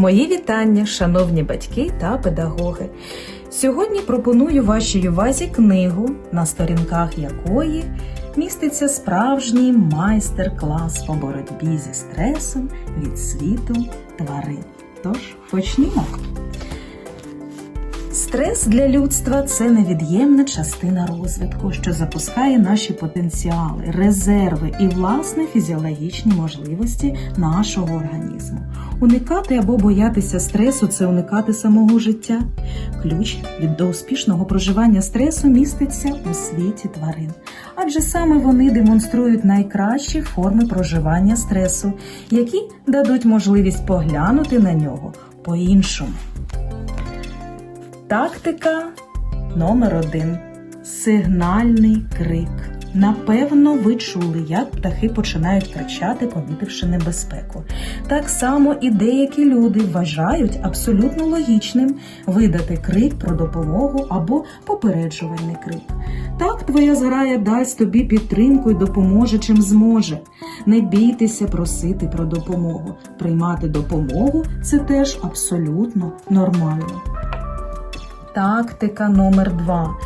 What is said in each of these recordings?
Мої вітання, шановні батьки та педагоги. Сьогодні пропоную вашій увазі книгу, на сторінках якої міститься справжній майстер-клас по боротьбі зі стресом від світу тварин. Тож почнімо. Стрес для людства це невід'ємна частина розвитку, що запускає наші потенціали, резерви і власне фізіологічні можливості нашого організму. Уникати або боятися стресу це уникати самого життя. Ключ від до успішного проживання стресу міститься у світі тварин, адже саме вони демонструють найкращі форми проживання стресу, які дадуть можливість поглянути на нього по-іншому. Тактика номер один сигнальний крик. Напевно, ви чули, як птахи починають кричати, помітивши небезпеку. Так само і деякі люди вважають абсолютно логічним видати крик про допомогу або попереджувальний крик. Так твоя зграя дасть тобі підтримку і допоможе чим зможе. Не бійтеся просити про допомогу. Приймати допомогу це теж абсолютно нормально. Тактика номер два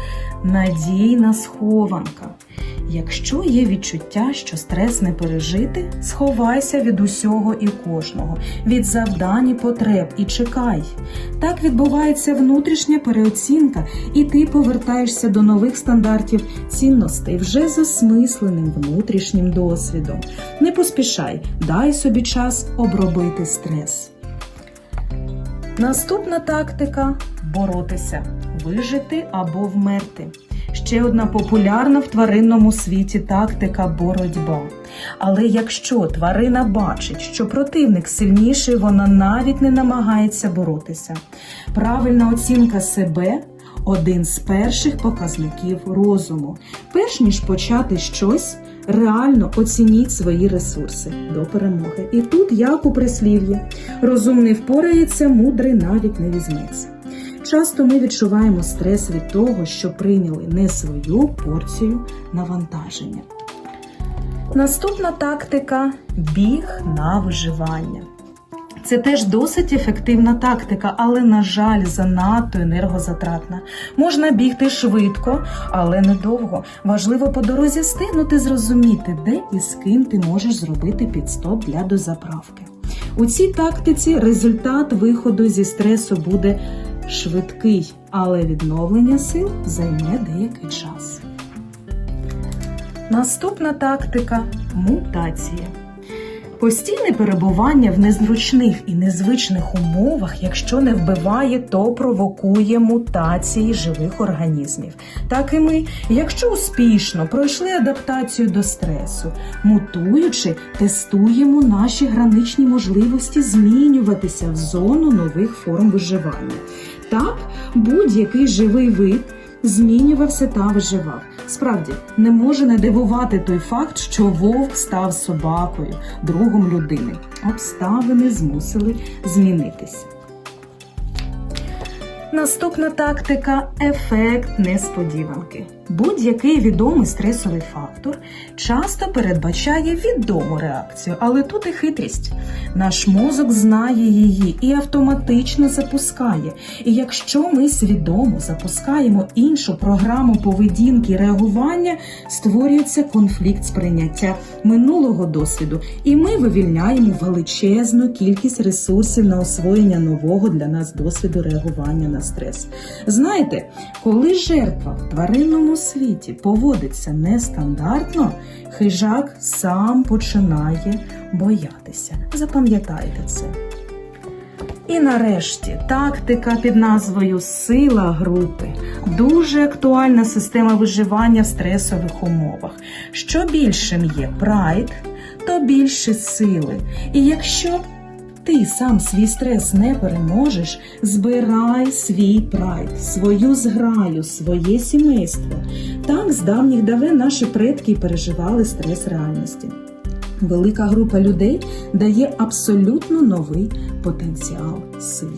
надійна схованка. Якщо є відчуття, що стрес не пережити, сховайся від усього і кожного, від завдань і потреб і чекай. Так відбувається внутрішня переоцінка, і ти повертаєшся до нових стандартів цінностей вже з осмисленим внутрішнім досвідом. Не поспішай, дай собі час обробити стрес. Наступна тактика боротися, вижити або вмерти. Ще одна популярна в тваринному світі тактика боротьба. Але якщо тварина бачить, що противник сильніший, вона навіть не намагається боротися. Правильна оцінка себе один з перших показників розуму. Перш ніж почати щось, реально оцініть свої ресурси до перемоги. І тут, як у прислів'ї, розумний впорається, мудрий навіть не візьметься. Часто ми відчуваємо стрес від того, що прийняли не свою порцію навантаження. Наступна тактика біг на виживання. Це теж досить ефективна тактика, але, на жаль, занадто енергозатратна. Можна бігти швидко, але недовго. Важливо по дорозі стигнути зрозуміти, де і з ким ти можеш зробити підстоп для дозаправки. У цій тактиці результат виходу зі стресу буде швидкий, але відновлення сил займе деякий час. Наступна тактика мутація. Постійне перебування в незручних і незвичних умовах, якщо не вбиває, то провокує мутації живих організмів. Так і ми, якщо успішно пройшли адаптацію до стресу, мутуючи, тестуємо наші граничні можливості змінюватися в зону нових форм виживання. Так, будь-який живий вид змінювався та виживав. Справді не може не дивувати той факт, що вовк став собакою, другом людини. Обставини змусили змінитися. Наступна тактика ефект несподіванки. Будь-який відомий стресовий фактор часто передбачає відому реакцію, але тут і хитрість. Наш мозок знає її і автоматично запускає. І якщо ми свідомо запускаємо іншу програму поведінки реагування, створюється конфлікт сприйняття минулого досвіду, і ми вивільняємо величезну кількість ресурсів на освоєння нового для нас досвіду реагування на стрес. Знаєте, коли жертва в тваринному світі поводиться нестандартно, хижак сам починає боятися. Запам'ятайте це. І нарешті тактика під назвою Сила групи дуже актуальна система виживання в стресових умовах. Що більшим є прайд, то більше сили. І якщо ти сам свій стрес не переможеш, збирай свій прайд, свою зграю, своє сімейство. Так з давніх давен наші предки переживали стрес реальності. Велика група людей дає абсолютно новий потенціал сил.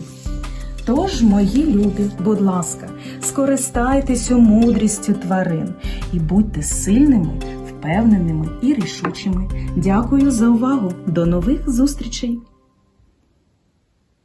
Тож, мої любі, будь ласка, скористайтеся мудрістю тварин і будьте сильними, впевненими і рішучими. Дякую за увагу! До нових зустрічей!